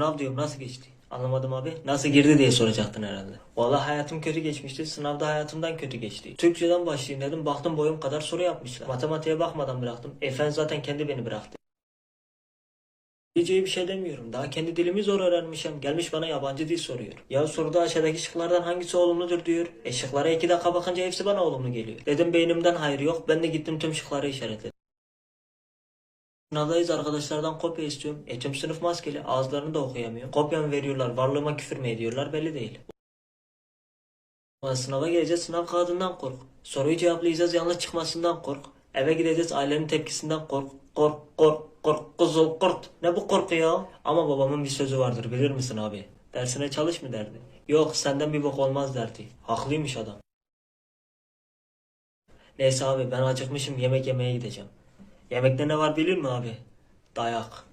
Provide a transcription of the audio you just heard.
Sınav diyorum nasıl geçti? Anlamadım abi. Nasıl girdi diye soracaktın herhalde. Vallahi hayatım kötü geçmişti. Sınavda hayatımdan kötü geçti. Türkçeden başlayayım dedim. Baktım boyum kadar soru yapmışlar. Matematiğe bakmadan bıraktım. Efen zaten kendi beni bıraktı. Diyeceği bir şey demiyorum. Daha kendi dilimi zor öğrenmişim. Gelmiş bana yabancı dil soruyor. Ya soruda aşağıdaki şıklardan hangisi olumludur diyor. E şıklara iki dakika bakınca hepsi bana olumlu geliyor. Dedim beynimden hayır yok. Ben de gittim tüm şıkları işaretledim. Sınavdayız arkadaşlardan kopya istiyorum. E tüm sınıf maskeli. Ağızlarını da okuyamıyor. Kopya mı veriyorlar, varlığıma küfür mü ediyorlar belli değil. Sınava gireceğiz, sınav kağıdından kork. Soruyu cevaplayacağız, yanlış çıkmasından kork. Eve gideceğiz, ailenin tepkisinden kork. Kork, kork, kork, kuzul, kurt. Ne bu korku ya? Ama babamın bir sözü vardır, bilir misin abi? Dersine çalış mı derdi. Yok, senden bir bok olmaz derdi. Haklıymış adam. Neyse abi, ben acıkmışım, yemek yemeye gideceğim. Yemekte ne var bilir mi abi? Dayak.